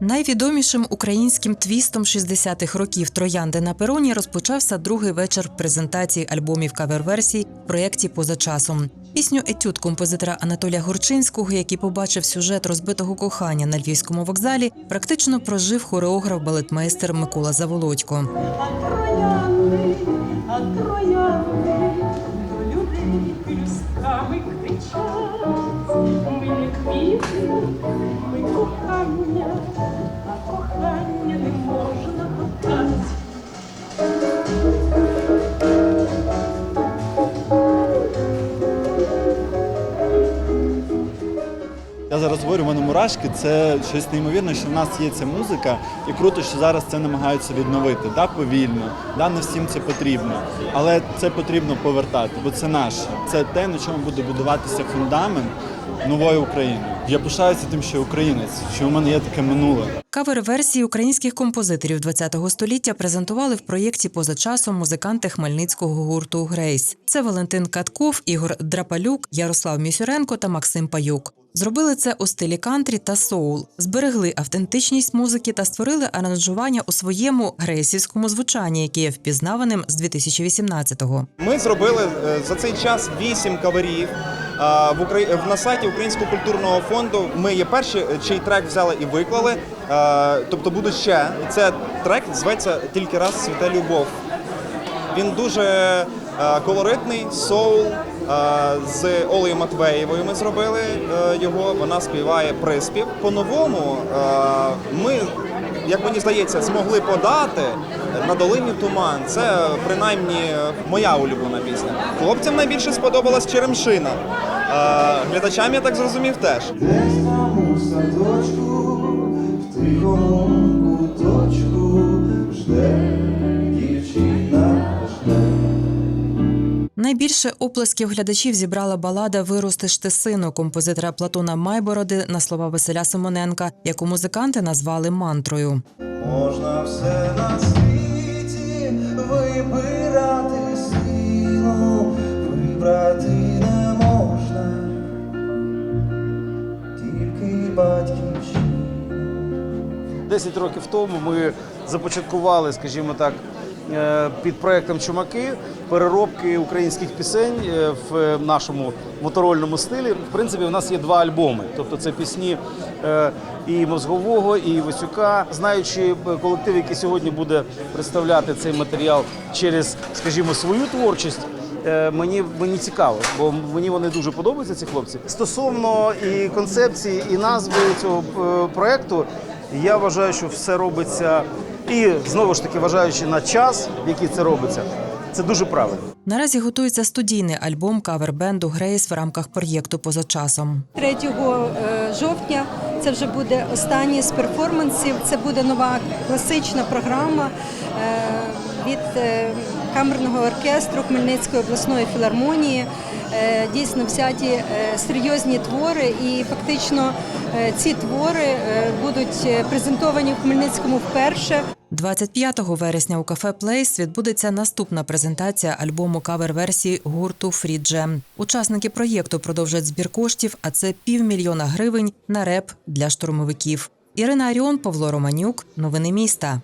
Найвідомішим українським твістом 60-х років Троянди на пероні розпочався другий вечір презентації альбомів кавер-версій в проєкті поза часом. Пісню етюд композитора Анатолія Горчинського, який побачив сюжет розбитого кохання на львівському вокзалі, практично прожив хореограф-балетмейстер Микола Заволодько. Ми квіти, зараз говорю, в мене мурашки, це щось неймовірне, що в нас є ця музика, і круто, що зараз це намагаються відновити. Да, повільно, да, не всім це потрібно. Але це потрібно повертати, бо це наше. Це те, на чому буде будуватися фундамент нової України. Я пишаюся тим, що українець, що у мене є таке минуле. Кавер-версії українських композиторів ХХ століття презентували в проєкті поза часом музиканти хмельницького гурту Грейс. Це Валентин Катков, Ігор Драпалюк, Ярослав Місюренко та Максим Паюк. Зробили це у стилі кантрі та соул, зберегли автентичність музики та створили аранжування у своєму грейсівському звучанні, яке є впізнаваним з 2018-го. Ми зробили е, за цей час вісім каверів. В на сайті Українського культурного фонду ми є перші, е, чий трек взяли і виклали. Тобто буде ще. Це трек зветься Тільки раз світе любов. Він дуже е, колоритний, соул. Е, З Олею Матвеєвою ми зробили е, його. Вона співає приспів. По-новому е, ми, як мені здається, змогли подати на долині туман. Це принаймні моя улюблена пісня. Хлопцям найбільше сподобалась Черемшина. Глядачам я так зрозумів теж. Десь там у садочку, в тихому Найбільше оплесків глядачів зібрала балада Виростеш ти сину композитора Платона Майбороди на слова Василя Симоненка, яку музиканти назвали мантрою. Можна все на світі вибирати силу, вибрати не можна, тільки батьківщину. 10 років тому ми започаткували, скажімо так, під проектом Чумаки переробки українських пісень е, в нашому моторольному стилі. В принципі, у нас є два альбоми. Тобто це пісні е, і Мозгового, і Васюка. Знаючи е, колектив, який сьогодні буде представляти цей матеріал через, скажімо, свою творчість. е, Мені мені цікаво, бо мені вони дуже подобаються. Ці хлопці стосовно і концепції, і назви цього е, проекту. Я вважаю, що все робиться, і знову ж таки вважаючи на час, в який це робиться, це дуже правильно. Наразі готується студійний альбом кавер-бенду Грейс в рамках проєкту поза часом. 3 е, жовтня це вже буде останній з перформансів. Це буде нова класична програма е, від е, камерного оркестру Хмельницької обласної філармонії. Дійсно взяті серйозні твори, і фактично ці твори будуть презентовані в Хмельницькому вперше. 25 вересня у кафе Плейс відбудеться наступна презентація альбому кавер-версії гурту Фріджем. Учасники проєкту продовжать збір коштів, а це півмільйона гривень на реп для штурмовиків. Ірина Аріон, Павло Романюк. Новини міста.